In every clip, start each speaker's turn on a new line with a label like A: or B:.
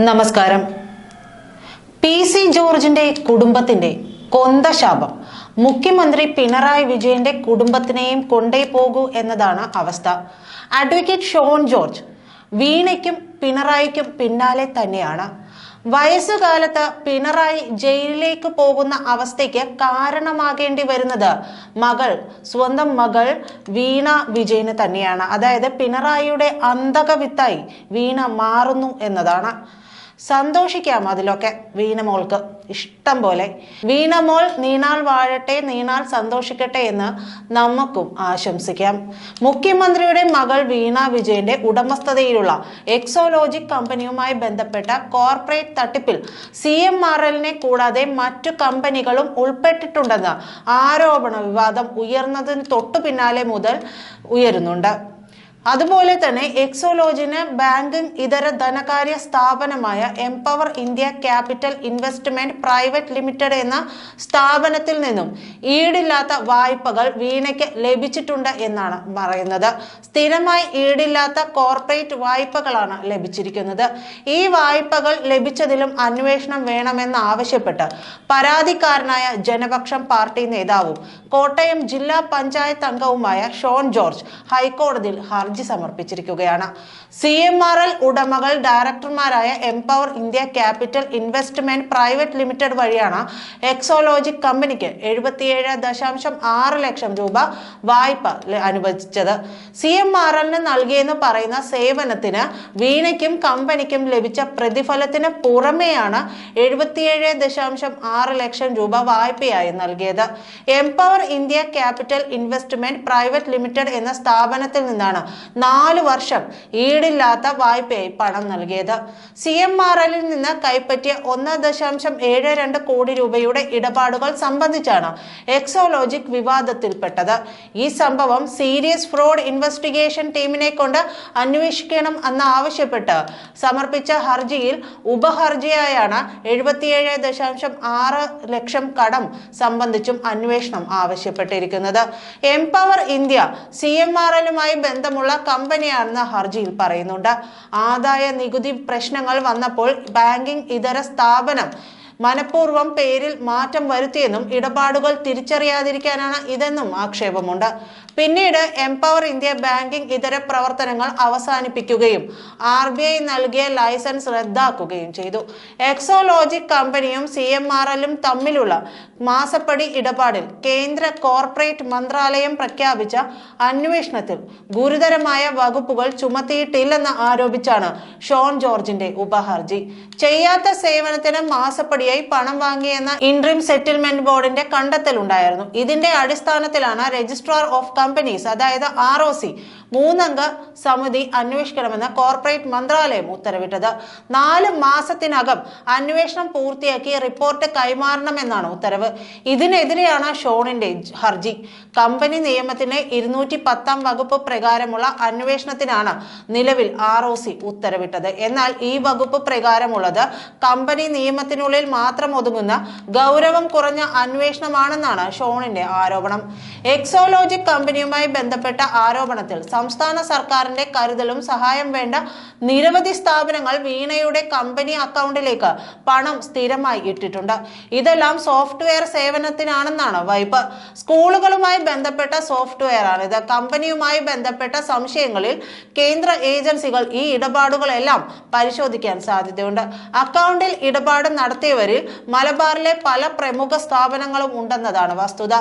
A: നമസ്കാരം. P C ജോർജിന്റെ കുടുംബത്തിന്റെ കൊന്തശാപം. മുഖ്യമന്ത്രി പിണറായി വിജയന്റെ കുടുംബത്തിനെയും കൊണ്ടേ പോകൂ എന്നതാണ് അവസ്ഥ. അഡ്വക്കേറ്റ് ഷോൺ ജോർജ് വീണയ്ക്കും പിണറായിക്കും പിന്നാലെ തന്നെയാണ്. വയസ്സുകാലത്ത് പിണറായി ജയിലിലേക്ക് പോകുന്ന അവസ്ഥയ്ക്ക് കാരണമാകേണ്ടി വരുന്നത് മകൾ സ്വന്തം മകൾ വീണ വിജയന് തന്നെയാണ്. അതായത് പിണറായിയുടെ അന്തകവിത്തായി വീണ മാറുന്നു എന്നതാണ്. സന്തോഷിക്കാം അതിലൊക്കെ വീണമോൾക്ക്. ഇഷ്ടം പോലെ. വീണമോൾ നീണാൾ വാഴട്ടെ നീണാൾ സന്തോഷിക്കട്ടെ എന്ന് നമുക്കും ആശംസിക്കാം. മുഖ്യമന്ത്രിയുടെ മകൾ വീണ വിജയന്റെ ഉടമസ്ഥതയിലുള്ള എക്സോലോജിക് കമ്പനിയുമായി ബന്ധപ്പെട്ട കോർപ്പറേറ്റ് തട്ടിപ്പിൽ സി എം ആർ എല്ലിനെ കൂടാതെ മറ്റു കമ്പനികളും ഉൾപ്പെട്ടിട്ടുണ്ടെന്ന് ആരോപണ വിവാദം ഉയർന്നതിന് തൊട്ടു പിന്നാലെ മുതൽ ഉയരുന്നുണ്ട്. അതുപോലെ തന്നെ എക്സോലോജിന് ബാങ്കിംഗ് ഇതര ധനകാര്യ സ്ഥാപനമായ Empower India capital investment private limited എന്ന സ്ഥാപനത്തിൽ നിന്നും ഈടില്ലാത്ത വായ്പകൾ വീണയ്ക്ക് ലഭിച്ചിട്ടുണ്ട് എന്നാണ് പറയുന്നത്. സ്ഥിരമായി ഈടില്ലാത്ത കോർപ്പറേറ്റ് വായ്പകളാണ് ലഭിച്ചിരിക്കുന്നത്. ഈ വായ്പകൾ ലഭിച്ചതിലും അന്വേഷണം വേണമെന്ന് ആവശ്യപ്പെട്ട് പരാതിക്കാരനായ ജനപക്ഷം പാർട്ടി നേതാവും കോട്ടയം ജില്ലാ പഞ്ചായത്ത് അംഗവുമായ ഷോൺ ജോർജ് ഹൈക്കോടതിയിൽ ഹർജി സമർപ്പിച്ചിരിക്കുകയാണ്. സി എം ആർ എൽ ഉടമകൾ ഡയറക്ടർമാരായ Empower India capital investment private limited വഴിയാണ് എക്സോലോജിക് കമ്പനിക്ക് എഴുപത്തിയേഴ് ദശാംശം ആറ് ലക്ഷം രൂപ വായ്പ അനുവദിച്ചത്. സി എം ആർ എല്ലിന് നൽകിയെന്ന് പറയുന്ന സേവനത്തിന് വീണയ്ക്കും കമ്പനിക്കും ലഭിച്ച പ്രതിഫലത്തിന് പുറമെയാണ് എഴുപത്തിയേഴ് ദശാംശം ആറ് ലക്ഷം രൂപ വായ്പയായി നൽകിയത്. Empower India capital investment private limited എന്ന സ്ഥാപനത്തിൽ നിന്നാണ് നാല് വർഷം ഈടില്ലാത്ത വായ്പയായി പണം നൽകിയത്. സി എം ആർ എല്ലിൽ നിന്ന് കൈപ്പറ്റിയ ഒന്ന് ദശാംശം ഏഴ് രണ്ട് കോടി രൂപയുടെ ഇടപാടുകൾ സംബന്ധിച്ചാണ് എക്സോലോജിക് വിവാദത്തിൽപ്പെട്ടത്. ഈ സംഭവം സീരിയസ് ഫ്രോഡ് ഇൻവെസ്റ്റിഗേഷൻ ടീമിനെ കൊണ്ട് അന്വേഷിക്കണം എന്ന് ആവശ്യപ്പെട്ട് സമർപ്പിച്ച ഹർജിയിൽ ഉപഹർജിയായാണ് എഴുപത്തിയേഴ് ദശാംശം ആറ് ലക്ഷം കടം സംബന്ധിച്ചും അന്വേഷണം ആവശ്യപ്പെട്ടിരിക്കുന്നത്. Empower India C M R എല്ലുമായി ബന്ധമുള്ള കമ്പനിയാണെന്ന് ഹർജിയിൽ പറയുന്നുണ്ട്. ആദായ നികുതി പ്രശ്നങ്ങൾ വന്നപ്പോൾ ബാങ്കിംഗ് ഇതര സ്ഥാപനം മനഃപൂർവം പേരിൽ മാറ്റം വരുത്തിയെന്നും ഇടപാടുകൾ തിരിച്ചറിയാതിരിക്കാനാണ് ഇതെന്നും ആക്ഷേപമുണ്ട്. പിന്നീട് എംപവർ ഇന്ത്യ ബാങ്കിംഗ് ഇതര പ്രവർത്തനങ്ങൾ അവസാനിപ്പിക്കുകയും ആർ ബി ഐ നൽകിയ ലൈസൻസ് റദ്ദാക്കുകയും ചെയ്തു. എക്സോലോജിക് കമ്പനിയും സി എം ആർ എല്ലും തമ്മിലുള്ള മാസപ്പടി ഇടപാടിൽ കേന്ദ്ര കോർപ്പറേറ്റ് മന്ത്രാലയം പ്രഖ്യാപിച്ച അന്വേഷണത്തിൽ ഗുരുതരമായ വകുപ്പുകൾ ചുമത്തിയിട്ടില്ലെന്ന് ആരോപിച്ചാണ് ഷോൺ ജോർജിന്റെ ഉപഹർജി. ചെയ്യാത്ത സേവനത്തിന് മാസപ്പടിയായി പണം വാങ്ങിയെന്ന ഇൻട്രീം സെറ്റിൽമെന്റ് ബോർഡിന്റെ കണ്ടെത്തലുണ്ടായിരുന്നു. ഇതിന്റെ അടിസ്ഥാനത്തിലാണ് രജിസ്ട്രാർ ഓഫ് കമ്പനീസ് അതായത് ആർ മൂന്നംഗ സമിതി അന്വേഷിക്കണമെന്ന് കോർപ്പറേറ്റ് മന്ത്രാലയം ഉത്തരവിട്ടത്. നാല് മാസത്തിനകം അന്വേഷണം പൂർത്തിയാക്കി റിപ്പോർട്ട് കൈമാറണമെന്നാണ് ഉത്തരവ്. ഇതിനെതിരെയാണ് ഷോണിന്റെ ഹർജി. കമ്പനി നിയമത്തിന്റെ ഇരുന്നൂറ്റി പത്താം വകുപ്പ് പ്രകാരമുള്ള അന്വേഷണത്തിനാണ് നിലവിൽ ആർ ഒ സി ഉത്തരവിട്ടത്. എന്നാൽ ഈ വകുപ്പ് പ്രകാരമുള്ളത് കമ്പനി നിയമത്തിനുള്ളിൽ മാത്രം ഒതുങ്ങുന്ന ഗൗരവം കുറഞ്ഞ അന്വേഷണമാണെന്നാണ് ഷോണിന്റെ ആരോപണം. എക്സോലോജിക് കമ്പനിയുമായി ബന്ധപ്പെട്ട ആരോപണത്തിൽ സംസ്ഥാന സർക്കാരിന്റെ കരുതലും സഹായം വേണ്ട നിരവധി സ്ഥാപനങ്ങൾ വീണയുടെ കമ്പനി അക്കൗണ്ടിലേക്ക് പണം സ്ഥിരമായി ഇട്ടിട്ടുണ്ട്. ഇതെല്ലാം സോഫ്റ്റ്വെയർ സേവനത്തിനാണെന്നാണ് വൈപ്പ്. സ്കൂളുകളുമായി ബന്ധപ്പെട്ട സോഫ്റ്റ്വെയർ ആണിത് കമ്പനിയുമായി ബന്ധപ്പെട്ട സംശയങ്ങളിൽ കേന്ദ്ര ഏജൻസികൾ ഈ ഇടപാടുകളെല്ലാം പരിശോധിക്കാൻ സാധ്യതയുണ്ട്. അക്കൗണ്ടിൽ ഇടപാട് നടത്തിയവരിൽ മലബാറിലെ പല പ്രമുഖ സ്ഥാപനങ്ങളും ഉണ്ടെന്നതാണ് വസ്തുത.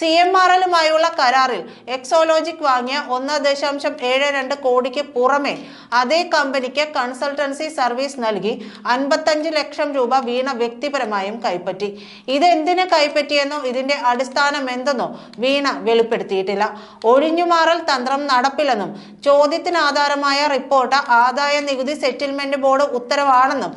A: സി എം ആർ എല്ലുമായുള്ള കരാറിൽ എക്സോലോജിക് വാങ്ങിയ ഒന്ന് ദശാംശം ഏഴ് രണ്ട് കോടിക്ക് പുറമെ അതേ കമ്പനിക്ക് കൺസൾട്ടൻസി സർവീസ് നൽകി അൻപത്തഞ്ച് ലക്ഷം രൂപ വീണ വ്യക്തിപരമായും കൈപ്പറ്റി. ഇത് എന്തിന് കൈപ്പറ്റിയെന്നോ ഇതിന്റെ അടിസ്ഥാനം എന്തെന്നോ വീണ വെളിപ്പെടുത്തിയിട്ടില്ല. ഒഴിഞ്ഞുമാറൽ തന്ത്രം നടപ്പില്ലെന്നും ചോദ്യത്തിന് ആധാരമായ റിപ്പോർട്ട് ആദായ നികുതി സെറ്റിൽമെന്റ് ബോർഡ് ഉത്തരവാണെന്നും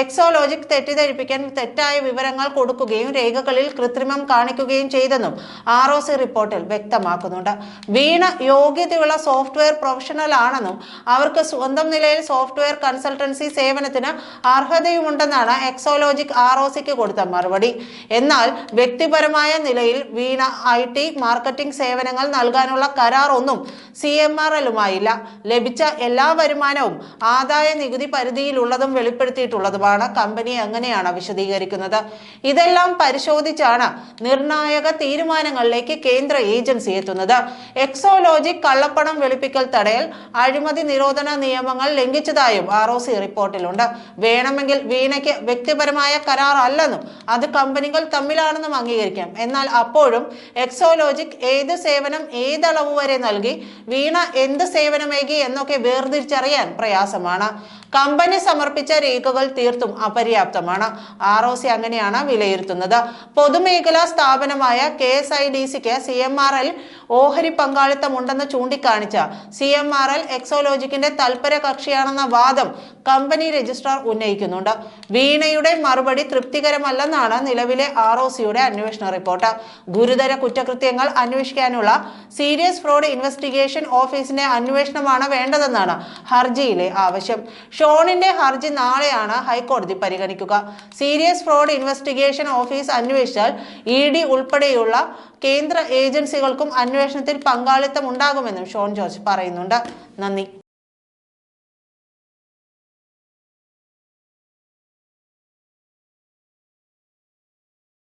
A: എക്സോലോജിക് തെറ്റിദ്ധരിപ്പിക്കാൻ തെറ്റായ വിവരങ്ങൾ കൊടുക്കുകയും രേഖകളിൽ കൃത്രിമം കാണിക്കുകയും ചെയ്തെന്നും ആർ ഒ സി റിപ്പോർട്ടിൽ വ്യക്തമാക്കുന്നുണ്ട്. വീണ യോഗ്യതയുള്ള സോഫ്റ്റ്വെയർ പ്രൊഫഷണൽ ആണെന്നും അവർക്ക് സ്വന്തം നിലയിൽ സോഫ്റ്റ്വെയർ കൺസൾട്ടൻസി സേവനത്തിന് അർഹതയുമുണ്ടെന്നാണ് എക്സോലോജിക് ആർ ഒ സിക്ക് കൊടുത്ത മറുപടി. എന്നാൽ വ്യക്തിപരമായ നിലയിൽ വീണ ഐ ടി മാർക്കറ്റിംഗ് സേവനങ്ങൾ നൽകാനുള്ള കരാർ ഒന്നും സി എം ആർ എല്ലുമായില്ല. ലഭിച്ച എല്ലാ വരുമാനവും ആദായ നികുതി പരിധിയിലുള്ളതും വെളിപ്പെടുത്തിയിട്ടുള്ളതുമാണ് കമ്പനി അങ്ങനെയാണ് വിശദീകരിക്കുന്നത്. ഇതെല്ലാം പരിശോധിച്ചാണ് നിർണായക തീരുമാനങ്ങളിലേക്ക് കേന്ദ്ര ഏജൻസി എത്തുന്നത്. എക്സോലോജിക് കള്ളപ്പണം വെളുപ്പിക്കൽ തടയൽ അഴിമതി നിരോധന നിയമങ്ങൾ ലംഘിച്ചതായും ആർ ഒ സി റിപ്പോർട്ടിലുണ്ട്. വേണമെങ്കിൽ വീണയ്ക്ക് വ്യക്തിപരമായ കരാർ അല്ലെന്നും അത് കമ്പനികൾ തമ്മിലാണെന്നും അംഗീകരിക്കാം. എന്നാൽ അപ്പോഴും എക്സോലോജിക് ഏത് സേവനം ഏതളവ് വരെ നൽകി വീണ എന്ത് സേവനമേകി എന്നൊക്കെ വേർതിരിച്ചറിയാൻ പ്രയാസമാണ്. കമ്പനി സമർപ്പിച്ച രേഖകൾ തീർത്തും അപര്യാപ്തമാണ്. ആർ ഒ സി അങ്ങനെയാണ് വിലയിരുത്തുന്നത്. പൊതുമേഖലാ സ്ഥാപനമായ കെ എസ് ഐ ഡി സിക്ക് സി എം ആർ എൽ ഓഹരി പങ്കാളിത്തമുണ്ടെന്ന് ചൂണ്ടിക്കാണിച്ച സി എം ആർ എൽ എക്സോലോജിക്കിന്റെ തൽപര കക്ഷിയാണെന്ന വാദം കമ്പനി രജിസ്ട്രാർ ഉന്നയിക്കുന്നുണ്ട്. വീണയുടെ മറുപടി തൃപ്തികരമല്ലെന്നാണ് നിലവിലെ ആർ ഒ സിയുടെ അന്വേഷണ റിപ്പോർട്ട്. ഗുരുതര കുറ്റകൃത്യങ്ങൾ അന്വേഷിക്കാനുള്ള സീരിയസ് ഫ്രോഡ് ഇൻവെസ്റ്റിഗേഷൻ ഓഫീസിന്റെ അന്വേഷണമാണ് വേണ്ടതെന്നാണ് ഹർജിയിലെ ആവശ്യം. ഷോണിന്റെ ഹർജി നാളെയാണ് ഹൈക്കോടതി പരിഗണിക്കുക. സീരിയസ് ഫ്രോഡ് ഇൻവെസ്റ്റിഗേഷൻ ഓഫീസ് അന്വേഷിച്ചാൽ ഇ ഡി ഉൾപ്പെടെയുള്ള കേന്ദ്ര ഏജൻസികൾക്കും അന്വേഷണത്തിൽ പങ്കാളിത്തം ഉണ്ടാകുമെന്നും ഷോൺ ജോർജ് പറയുന്നുണ്ട്. നന്ദി.